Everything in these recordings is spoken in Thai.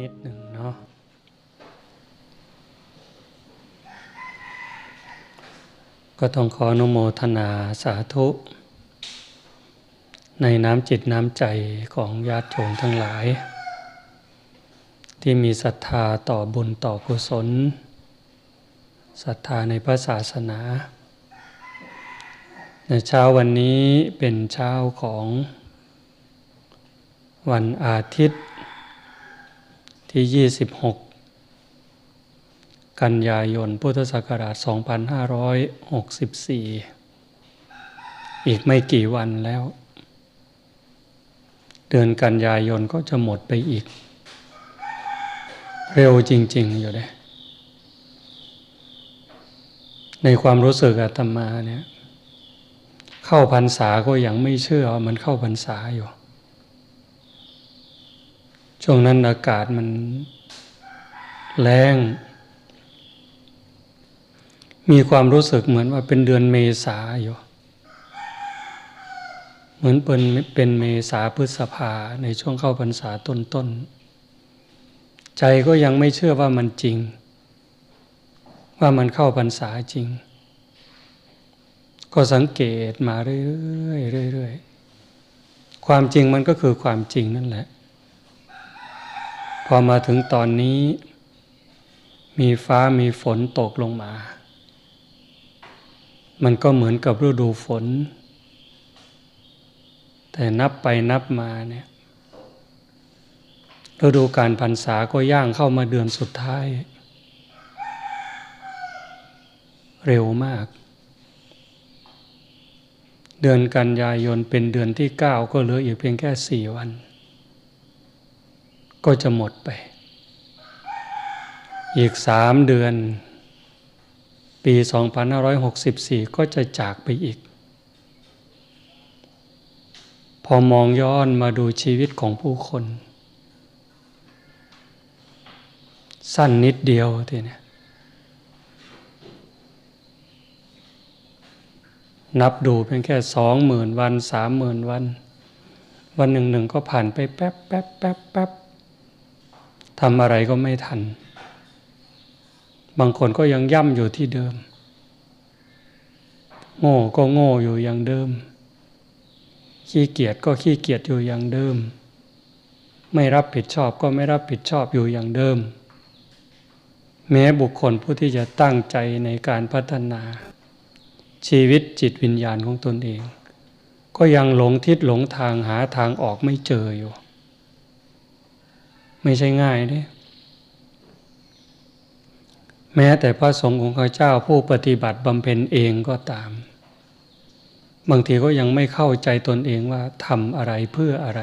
นิดหนึ่งเนาะก็ต้องขออนุโมทนาสาธุ ในน้ำจิตน้ำใจของญาติโยมทั้งหลาย ที่มีศรัทธาต่อบุญต่อกุศลศรัทธาในพระศาสนา ในเช้าวันนี้เป็นเช้าของวันอาทิตย์ ที่ 26 กันยายน พุทธศักราช 2564 อีกไม่กี่วันแล้ว เดือนกันยายนก็จะหมดไปอีก เร็วจริง ๆ อยู่เลยในความรู้สึกอาตมาเนี่ย เข้าพรรษาก็ยังไม่เชื่อว่ามันเข้าพรรษาอยู่ ช่วงนั้นอากาศมันแรงมีความรู้สึกเหมือนว่าเป็นเดือนเมษาอยู่ เหมือนเป็นเป็นเมษาพฤษภาในช่วงเข้าพรรษาต้นๆ ใจก็ยังไม่เชื่อว่ามันจริง ว่ามันเข้าพรรษาจริง ก็สังเกตมาเรื่อยๆเรื่อยๆ ความจริงมันก็คือความจริงนั่นแหละ พอมาถึงตอนนี้ มีฟ้ามีฝนตกลงมา มันก็เหมือนกับฤดูฝน แต่นับไปนับมาเนี่ยฤดูการพรรษาก็ย่างเข้ามาเดือนสุดท้าย เร็วมาก เดือนกันยายนเป็นเดือนที่เก้าก็เหลืออีกเพียงแค่สี่วัน ก็จะหมดไป อีกสามเดือน ปี 2564 ก็จะจากไปอีก พอมองย้อนมาดูชีวิตของผู้คน สั้นนิดเดียวทีนี่ยนับดูเพียงแค่สองหมื่นวันสามหมื่นวัน วันหนึ่งหนึ่งก็ผ่านไปแป๊บแป๊บแป๊บแป๊บ ทำอะไรก็ไม่ทัน บางคนก็ยังย่ำอยู่ที่เดิม โง่ก็โง่อยู่อย่างเดิม ขี้เกียจก็ขี้เกียจอยู่อย่างเดิม ไม่รับผิดชอบก็ไม่รับผิดชอบอยู่อย่างเดิม แม้บุคคลผู้ที่จะตั้งใจในการพัฒนา ชีวิตจิตวิญญาณของตนเอง ก็ยังหลงทิศหลงทางหาทางออกไม่เจออยู่ ไม่ใช่ง่ายเนี่ยแม้แต่พระสงฆ์ของข้าเจ้าผู้ปฏิบัติบำเพ็ญเองก็ตาม บางทีก็ยังไม่เข้าใจตนเองว่าทำอะไรเพื่ออะไร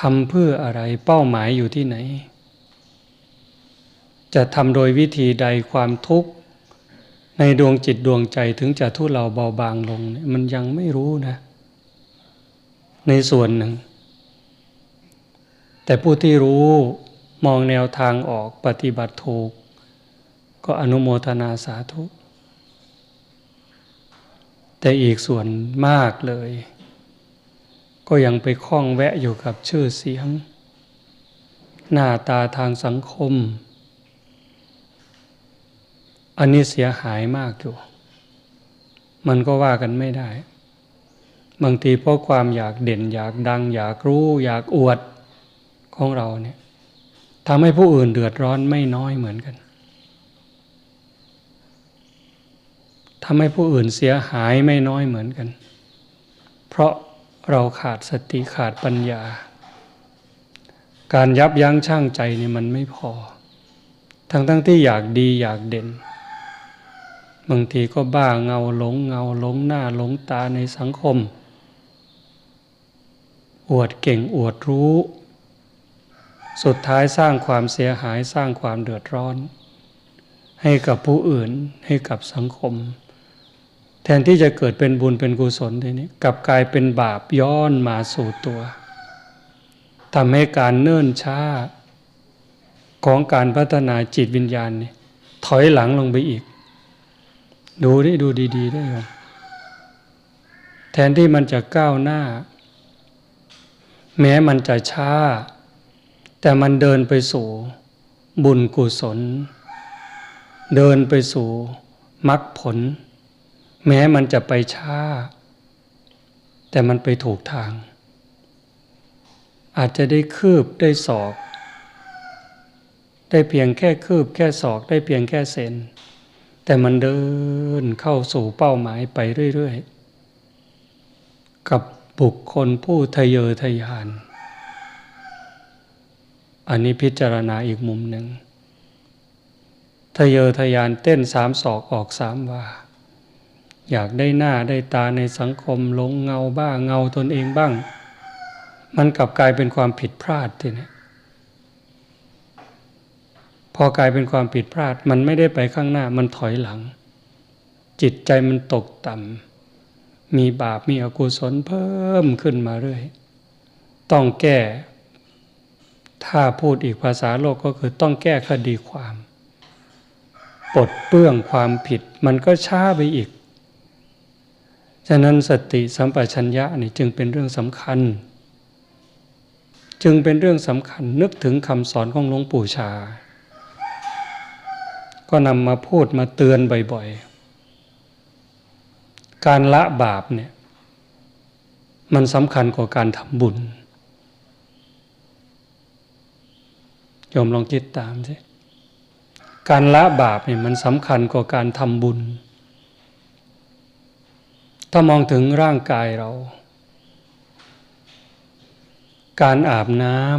ทำเพื่ออะไรเป้าหมายอยู่ที่ไหน จะทำโดยวิธีใดความทุกข์ ในดวงจิตดวงใจถึงจะทุเลาเบาบางลง มันยังไม่รู้นะ ในส่วนหนึ่ง แต่ผู้ที่รู้มองแนวทางออกปฏิบัติถูก ก็อนุโมทนาสาธุ แต่อีกส่วนมากเลย ก็ยังไปคล้องแวะอยู่กับชื่อเสียง หน้าตาทางสังคม อันนี้เสียหายมากอยู่ มันก็ว่ากันไม่ได้ บางทีเพราะความอยากเด่นอยากดัง อยากรู้ อยากอวด ของเราเนี่ยทำให้ผู้อื่นเดือดร้อนไม่น้อยเหมือนกันทำให้ผู้อื่นเสียหายไม่น้อยเหมือนกัน เพราะเราขาดสติขาดปัญญา การยับยั้งชั่งใจนี่มันไม่พอ ทั้งทั้งที่อยากดีอยากเด่น บางทีก็บ้าเงาหลงเงาหลงหน้าหลงตาในสังคม อวดเก่งอวดรู้ สุดท้ายสร้างความเสียหายสร้างความเดือดร้อน ให้กับผู้อื่นให้กับสังคม แทนที่จะเกิดเป็นบุญเป็นกุศลทีนี้กลับกลายเป็นบาปย้อนมาสู่ตัวทำให้การเนิ่นช้าของการพัฒนาจิตวิญญาณนี่ถอยหลังลงไปอีก ดูไดิดูดี ๆ ได้ครับแทนที่มันจะก้าวหน้า แม้มันจะช้า แต่มันเดินไปสู่บุญกุศล เดินไปสู่มรรคผล แม้มันจะไปช้า แต่มันไปถูกทาง อาจจะได้คืบได้ศอก ได้เพียงแค่คืบแค่ศอกได้เพียงแค่เซนแต่มันเดินเข้าสู่เป้าหมายไปเรื่อย ๆ กับบุคคลผู้ทะเยอทะยาน อันนี้พิจารณาอีกมุมหนึ่งทะเยอทะยานเต้นสามศอกออกสามว่าอยากได้หน้าได้ตาในสังคมหลงเงาบ้างเงาตนเองบ้าง มันกลับกลายเป็นความผิดพลาดทีนี้พอกลายเป็นความผิดพลาด มันไม่ได้ไปข้างหน้ามันถอยหลัง จิตใจมันตกต่ำมีบาปมีอกุศลเพิ่มขึ้นมาเรื่อย ต้องแก้ ถ้าพูดอีกภาษาโลกก็คือต้องแก้คดีความปลดเปื้องความผิดมันก็ช้าไปอีก ฉะนั้นสติสัมปชัญญะนี่จึงเป็นเรื่องสำคัญ จึงเป็นเรื่องสำคัญนึกถึงคำสอนของหลวงปู่ชา ก็นำมาพูดมาเตือนบ่อยๆ การละบาปเนี่ยมันสำคัญกว่าการทำบุญ โยมลองคิดตามสิการละบาปเนี่ยมันสำคัญกว่าการทำบุญ ถ้ามองถึงร่างกายเรา การอาบน้ำ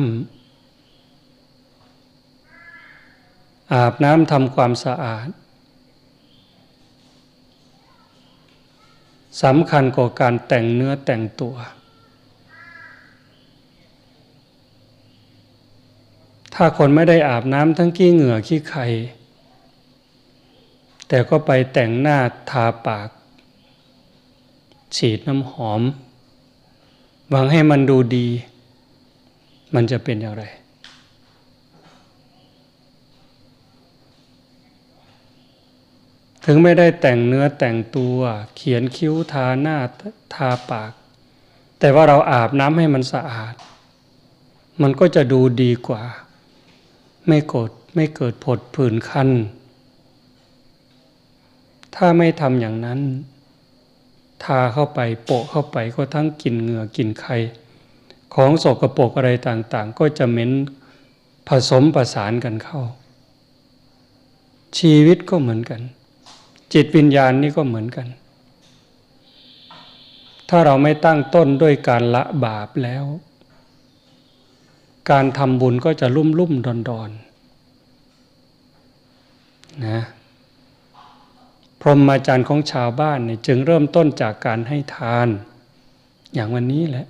อาบน้ำทำความสะอาดสำคัญกว่าการแต่งเนื้อแต่งตัว ถ้าคนไม่ได้อาบน้ำทั้งขี้เหงื่อขี้ไข่แต่ก็ไปแต่งหน้าทาปาก ฉีดน้ำหอม หวังให้มันดูดี มันจะเป็นอย่างไร ถึงไม่ได้แต่งเนื้อแต่งตัวเขียนคิ้วทาหน้าทาปาก แต่ว่าเราอาบน้ำให้มันสะอาด มันก็จะดูดีกว่า ไม่โกดไม่เกิดผดผื่นคัน ถ้าไม่ทำอย่างนั้น ทาเข้าไปโปะเข้าไปก็ทั้งกลิ่นเหงื่อกลิ่นไข่ของโสกรปรกอะไรต่างๆ ก็จะเหม็นผสมประสานกันเข้า ชีวิตก็เหมือนกัน จิตวิญญาณนี่ก็เหมือนกัน ถ้าเราไม่ตั้งต้นด้วยการละบาปแล้ว การทำบุญก็จะลุ่มลุ่มดอนดอนนะพรหมจรรย์ของชาวบ้านเนี่ยจึงเริ่มต้นจากการให้ทาน อย่างวันนี้แหละ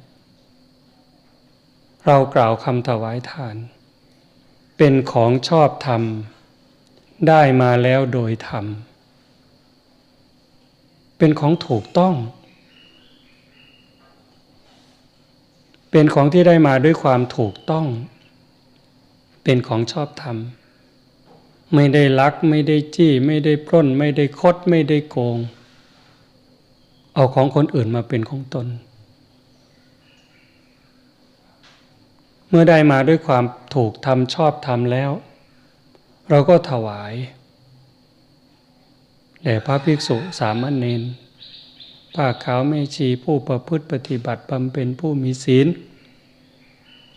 เรากล่าวคำถวายทาน เป็นของชอบธรรม ได้มาแล้วโดยธรรม เป็นของถูกต้อง เป็นของที่ได้มาด้วยความถูกต้อง เป็นของชอบธรรม ไม่ได้ลักไม่ได้จี้ ไม่ได้ปล้น ไม่ได้คดไม่ได้โกง เอาของคนอื่นมาเป็นของตน เมื่อได้มาด้วยความถูกทำชอบทำแล้ว เราก็ถวายแด่พระภิกษุสามเณร ผ้าขาวไม่ชีผู้ประพฤติปฏิบัติบำเพ็ญผู้มีศีล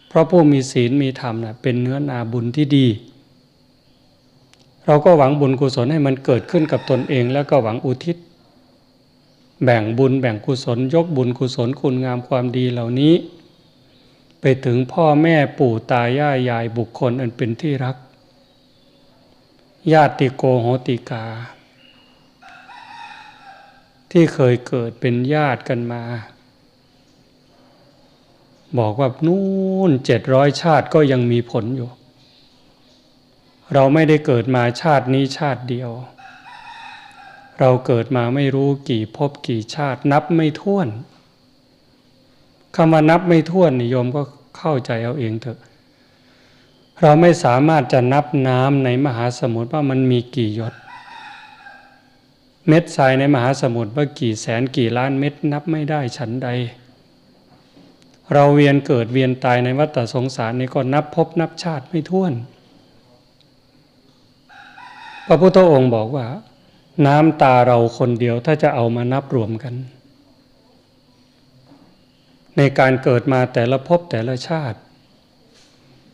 เพราะผู้มีศีลมีธรรมนะเป็นเนื้อนาบุญที่ดี เราก็หวังบุญกุศลให้มันเกิดขึ้นกับตนเอง แล้วก็หวังอุทิศ แบ่งบุญแบ่งกุศล ยกบุญกุศลคุณงามความดีเหล่านี้ ไปถึงพ่อแม่ปู่ตายายยายบุคคลอันเป็นที่รัก ญาติโกโหติกา ที่เคยเกิดเป็นญาติกันมา บอกว่านู่นเจ็ดร้อยชาติก็ยังมีผลอยู่ เราไม่ได้เกิดมาชาตินี้ชาติเดียว เราเกิดมาไม่รู้กี่ภพกี่ชาตินับไม่ถ้วนคำว่านับไม่ถ้วนนิยมก็เข้าใจเอาเองเถอะ เราไม่สามารถจะนับน้ำในมหาสมุทรว่ามันมีกี่หยด เม็ดทรายในมหาสมุทรว่ากี่แสนกี่ล้านเม็ดนับไม่ได้ฉันใด เราเวียนเกิดเวียนตายในวัฏสงสารนี้ก็นับพบนับชาติไม่ถ้วน พระพุทธองค์บอกว่า น้ำตาเราคนเดียวถ้าจะเอามานับรวมกัน ในการเกิดมาแต่ละภพแต่ละชาติ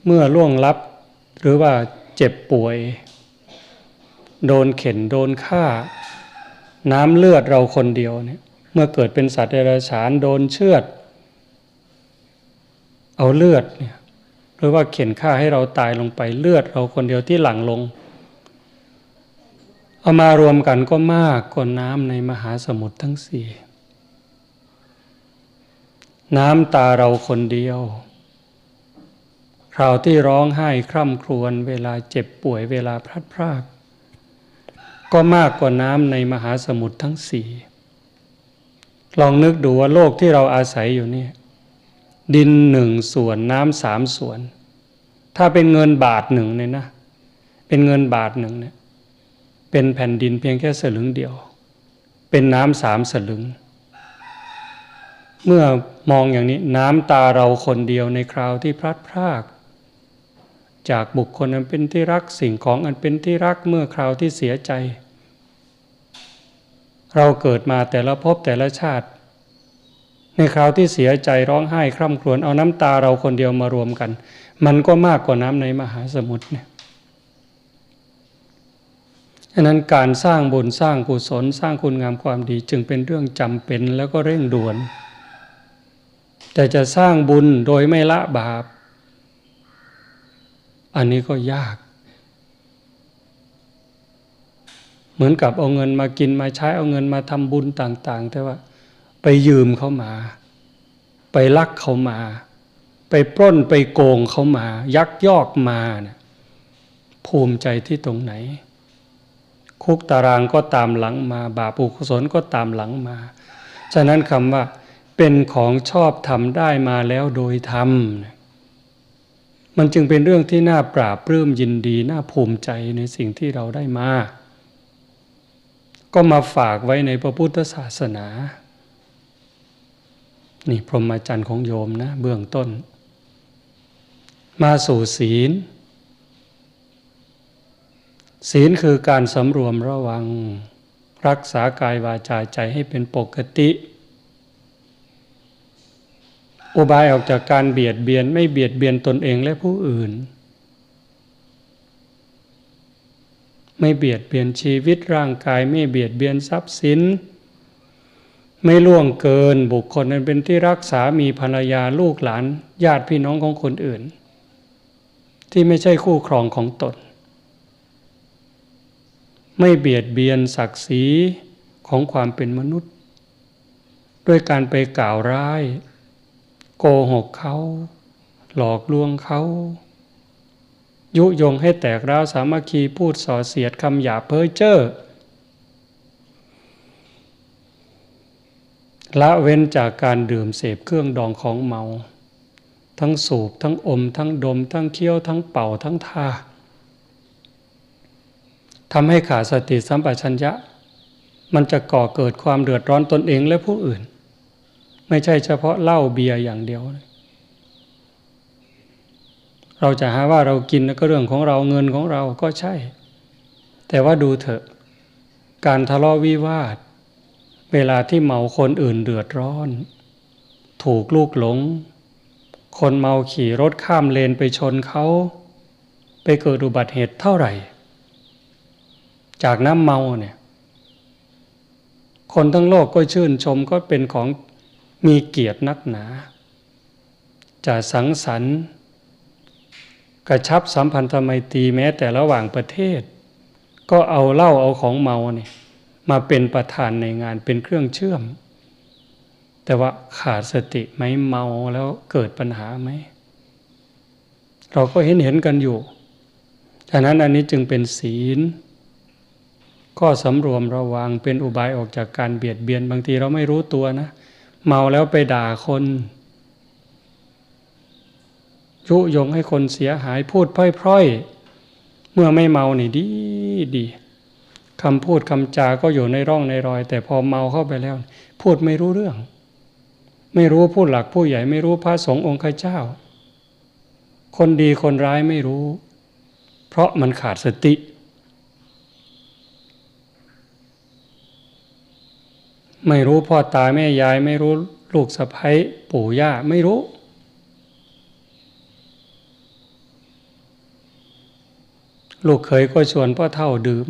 เมื่อล่วงลับหรือว่าเจ็บป่วย โดนเข็นโดนฆ่า น้ำเลือดเราคนเดียวเนี่ยเมื่อเกิดเป็นสัตว์เดรัจฉานโดนเชือด เอาเลือดเนี่ยหรือว่าเข็นฆ่าให้เราตายลงไปเลือดเราคนเดียวที่หลั่งลง เอามารวมกันก็มากกว่าน้ำในมหาสมุทรทั้งสี่น้ำตาเราคนเดียวคราวที่ร้องไห้คร่ำครวญเวลาเจ็บป่วยเวลาพลัดพราก ก็มากกว่าน้ำในมหาสมุทรทั้งสี่ลองนึกดูว่าโลกที่เราอาศัยอยู่นี่ดินหนึ่งส่วนน้ำสามส่วน ถ้าเป็นเงินบาทหนึ่งเนี่ยนะ เป็นเงินบาทหนึ่งเนี่ยเป็นแผ่นดินเพียงแค่สลึงเดียว เป็นน้ำสามสลึง เมื่อมองอย่างนี้น้ำตาเราคนเดียวในคราวที่พลัดพราก จากบุคคลอันเป็นที่รักสิ่งของอันเป็นที่รักเมื่อคราวที่เสียใจ เราเกิดมาแต่ละภพแต่ละชาติ ในคราวที่เสียใจร้องไห้คร่ำครวญเอาน้ำตาเราคนเดียวมารวมกัน มันก็มากกว่าน้ำในมหาสมุทรเนี่ยฉะนั้นการสร้างบุญสร้างกุศลสร้างคุณงามความดีจึงเป็นเรื่องจำเป็นแล้วก็เร่งด่วน แต่จะสร้างบุญโดยไม่ละบาป อันนี้ก็ยาก เหมือนกับเอาเงินมากินมาใช้เอาเงินมาทำบุญต่าง ๆ แต่ว่า ไปยืมเขามา ไปลักเขามา ไปปล้นไปโกงเขามา ยักยอกมาเนี่ยภูมิใจที่ตรงไหน คุกตารางก็ตามหลังมา บาปอุกุศลก็ตามหลังมา ฉะนั้นคำว่าเป็นของชอบทำได้มาแล้วโดยธรรม มันจึงเป็นเรื่องที่น่าปราบปลื้มยินดี น่าภูมิใจในสิ่งที่เราได้มา ก็มาฝากไว้ในพระพุทธศาสนา นี่พรหมจรรย์ของโยมนะเบื้องต้น มาสู่ศีล ศีลคือการสำรวมระวัง รักษากายวาจาใจให้เป็นปกติ อุบายออกจากการเบียดเบียนไม่เบียดเบียนตนเองและผู้อื่น ไม่เบียดเบียนชีวิตร่างกายไม่เบียดเบียนทรัพย์สิน ไม่ล่วงเกินบุคคลนั้นเป็นที่รักษามีภรรยาลูกหลานญาติพี่น้องของคนอื่น ที่ไม่ใช่คู่ครองของตน ไม่เบียดเบียนศักดิ์ศรีของความเป็นมนุษย์ ด้วยการไปกล่าวร้าย โกหกเขา หลอกลวงเขา ยุยงให้แตกร้าวสามัคคีพูดส่อเสียดคำหยาเพ้อเจ้อละเว้นจากการดื่มเสพเครื่องดองของเมา ทั้งสูบทั้งอม ทั้งดม ทั้งเคี้ยวทั้งเป่าทั้งทาทำให้ขาดสติสัมปชัญญะ มันจะก่อเกิดความเดือดร้อนตนเองและผู้อื่น ไม่ใช่เฉพาะเหล้าเบียร์อย่างเดียว เราจะหาว่าเรากินก็เรื่องของเราเงินของเราก็ใช่ แต่ว่าดูเถอะ การทะเลาะวิวาท เวลาที่เมาคนอื่นเดือดร้อน ถูกลูกหลง คนเมาขี่รถข้ามเลนไปชนเขาไปเกิดอุบัติเหตุเท่าไหร่ จากน้ำเมาเนี่ย คนทั้งโลกก็ชื่นชมก็เป็นของ มีเกียรตินักหนา จะสังสรรค์ กระชับสัมพันธไมตรีแม้แต่ระหว่างประเทศ ก็เอาเหล้าเอาของเมาเนี่ยมาเป็นประธานในงานเป็นเครื่องเชื่อม แต่ว่าขาดสติไหมเมาแล้วเกิดปัญหาไหม เราก็เห็นเห็นกันอยู่ฉะนั้นอันนี้จึงเป็นศีล ก็สำรวมระวังเป็นอุบายออกจากการเบียดเบียนบางทีเราไม่รู้ตัวนะ เมาแล้วไปด่าคนยุยงให้คนเสียหายพูดพร่อยๆ เมื่อไม่เมานี่ดีดีคำพูดคำจาก็อยู่ในร่องในรอย แต่พอเมาเข้าไปแล้ว พูดไม่รู้เรื่อง ไม่รู้ผู้หลักผู้ใหญ่ไม่รู้พระสงฆ์องค์ข้าเจ้า คนดีคนร้ายไม่รู้ เพราะมันขาดสติ ไม่รู้พ่อตาแม่ยาย ไม่รู้ลูกสะใภ้ปู่ย่าไม่รู้ ลูกเขยก็ชวนพ่อเท่าดื่ม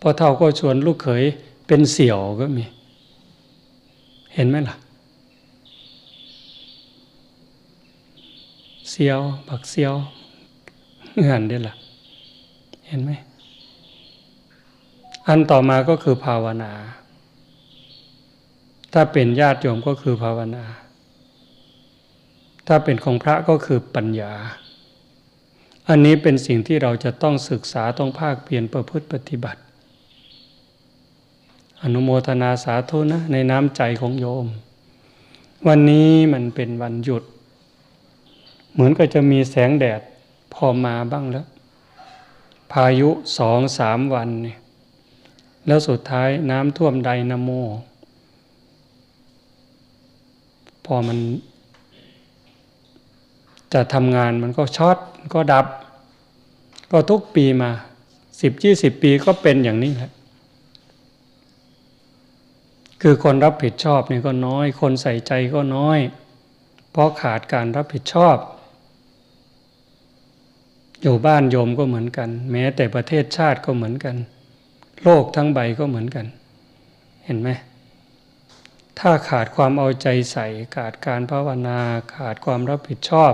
พ่อเท่าก็ชวนลูกเขยเป็นเสี่ยวก็มี เห็นไหมล่ะ เสียวบักเสียวเงื่อนได้ล่ะ เห็นไหมอันต่อมาก็คือภาวนา ถ้าเป็นญาติโยมก็คือภาวนา ถ้าเป็นของพระก็คือปัญญา อันนี้เป็นสิ่งที่เราจะต้องศึกษาต้องภาคเปลี่ยนประพฤติปฏิบัติ อนุโมทนาสาธุนะ ในน้ำใจของโยม วันนี้มันเป็นวันหยุด เหมือนก็จะมีแสงแดดพอมาบ้างแล้ว พายุสองสามวันเนี่ยแล้วสุดท้ายน้ำท่วมไดนาโม พอมันจะทำงานมันก็ช็อตก็ดับ ก็ทุกปีมาสิบยี่สิบปีก็เป็นอย่างนี้แหละคือคนรับผิดชอบนี่ก็น้อย คนใส่ใจก็น้อย เพราะขาดการรับผิดชอบ อยู่บ้านโยมก็เหมือนกัน แม้แต่ประเทศชาติก็เหมือนกัน โลกทั้งใบก็เหมือนกัน เห็นไหม ถ้าขาดความเอาใจใส่ ขาดการภาวนา ขาดความรับผิดชอบ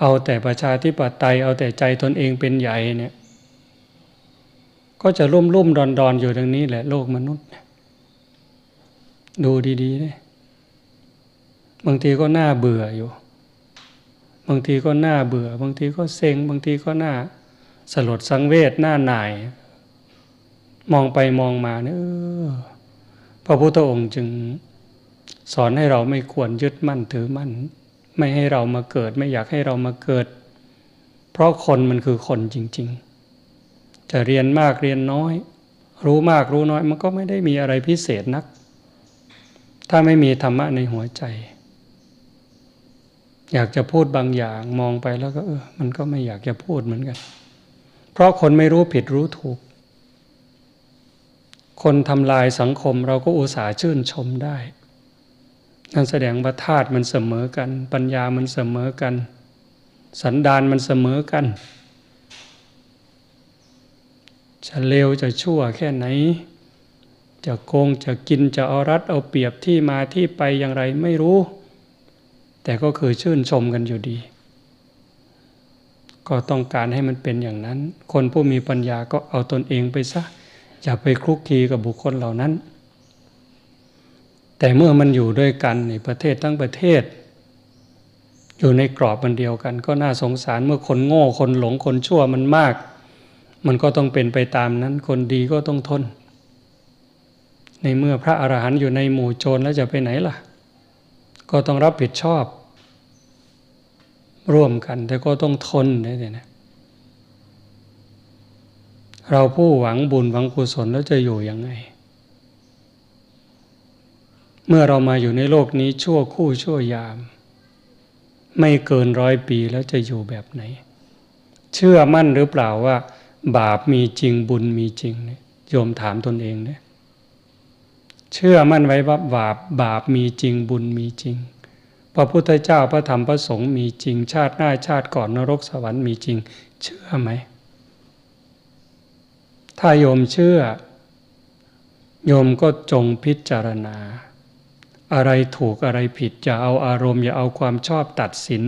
เอาแต่ประชาธิปไตย เอาแต่ใจตนเองเป็นใหญ่เนี่ยก็จะรุ่มรุ่มดอนดอนอยู่ตรงนี้แหละโลกมนุษย์ ดูดีๆเลยบางทีก็น่าเบื่ออยู่ บางทีก็น่าเบื่อ บางทีก็เซ็ง บางทีก็น่าสลดสังเวชหน้าหน่าย มองไปมองมาเนี่ย พระพุทธองค์จึงสอนให้เราไม่ควรยึดมั่นถือมั่น ไม่ให้เรามาเกิด ไม่อยากให้เรามาเกิด เพราะคนมันคือคนจริง ๆ จะเรียนมากเรียนน้อย รู้มากรู้น้อยมันก็ไม่ได้มีอะไรพิเศษนัก ถ้าไม่มีธรรมะในหัวใจ อยากจะพูดบางอย่างมองไปแล้วก็เออมันก็ไม่อยากจะพูดเหมือนกัน เพราะคนไม่รู้ผิดรู้ถูก คนทำลายสังคมเราก็อุตส่าห์ชื่นชมได้ นั่นแสดงว่าธาตุมันเสมอกัน ปัญญามันเสมอกัน สันดานมันเสมอกัน จะเลวจะชั่วแค่ไหน จะโกงจะกินจะเอารัดเอาเปรียบที่มาที่ไปอย่างไรไม่รู้ แต่ก็คือชื่นชมกันอยู่ดี ก็ต้องการให้มันเป็นอย่างนั้น คนผู้มีปัญญาก็เอาตนเองไปซะ อย่าไปคลุกคลีกับบุคคลเหล่านั้น แต่เมื่อมันอยู่ด้วยกันในประเทศทั้งประเทศ อยู่ในกรอบมันเดียวกัน ก็น่าสงสารเมื่อคนโง่คนหลงคนชั่วมันมาก มันก็ต้องเป็นไปตามนั้นคนดีก็ต้องทน ในเมื่อพระอรหันต์อยู่ในหมู่โจรแล้วจะไปไหนล่ะ ก็ต้องรับผิดชอบ ร่วมกันแต่ก็ต้องทนได้เลยนะ เราผู้หวังบุญหวังกุศลแล้วจะอยู่ยังไง เมื่อเรามาอยู่ในโลกนี้ชั่วคู่ชั่วยาม ไม่เกินร้อยปีแล้วจะอยู่แบบไหน เชื่อมั่นหรือเปล่าว่า บาปมีจริงบุญมีจริงเนี่ยโยมถามตนเองเนี่ยเชื่อมั่นไว้ว่าบาปบาปมีจริงบุญมีจริงพระพุทธเจ้าพระธรรมพระสงฆ์มีจริง ชาติหน้าชาติก่อนนรกสวรรค์มีจริง เชื่อไหม ถ้าโยมเชื่อ โยมก็จงพิจารณา อะไรถูกอะไรผิดอย่าเอาอารมณ์อย่าเอาความชอบตัดสิน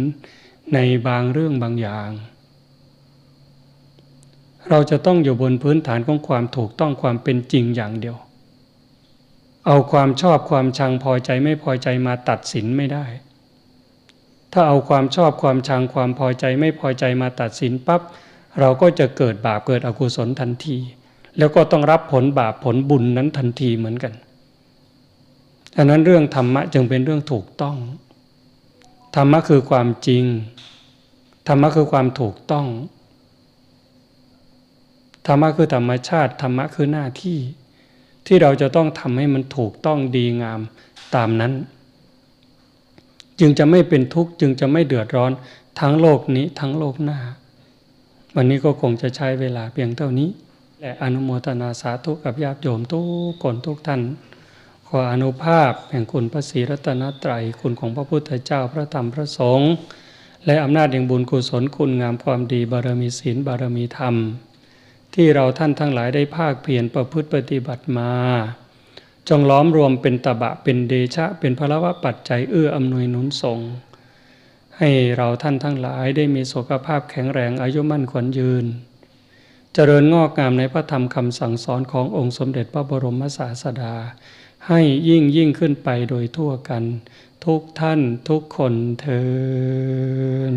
ในบางเรื่องบางอย่าง เราจะต้องอยู่บนพื้นฐานของความถูกต้องความเป็นจริงอย่างเดียว เอาความชอบความชังพอใจไม่พอใจมาตัดสินไม่ได้ ถ้าเอาความชอบความชังความพอใจไม่พอใจมาตัดสินปับ๊บ เราก็จะเกิดบาปเกิดอกุศลทันที แล้วก็ต้องรับผลบาปผลบุญนั้นทันทีเหมือนกันดังนั้นเรื่องธรรมะจึงเป็นเรื่องถูกต้อง ธรรมะคือความจริง ธรรมะคือความถูกต้อง ธรรมะคือธรรมชาติ ธรรมะคือหน้าที่ ที่เราจะต้องทำให้มันถูกต้องดีงามตามนั้น จึงจะไม่เป็นทุกข์จึงจะไม่เดือดร้อนทั้งโลกนี้ทั้งโลกหน้า วันนี้ก็คงจะใช้เวลาเพียงเท่านี้ และอนุโมทนาสาธุกับญาติโยมทุกคนทุกท่าน ขออนุภาพแห่งคุณพระศรีรัตนตรัยคุณของพระพุทธเจ้าพระธรรมพระสงฆ์และอำนาจแห่งบุญกุศลคุณงามความดีบารมีศีลบารมีธรรม ที่เราท่านทั้งหลายได้ภาคเพียรประพฤติปฏิบัติมา จงล้อมรวมเป็นตบะเป็นเดชะเป็นพลวะปัจจัยเอื้ออำนวยหนุนส่ง ให้เราท่านทั้งหลายได้มีสุขภาพแข็งแรงอายุมั่นขวัญยืน เจริญงอกงามในพระธรรมคำสั่งสอนขององค์สมเด็จพระบรมศาสดา ให้ยิ่งยิ่งขึ้นไปโดยทั่วกัน ทุกท่านทุกคนเทิน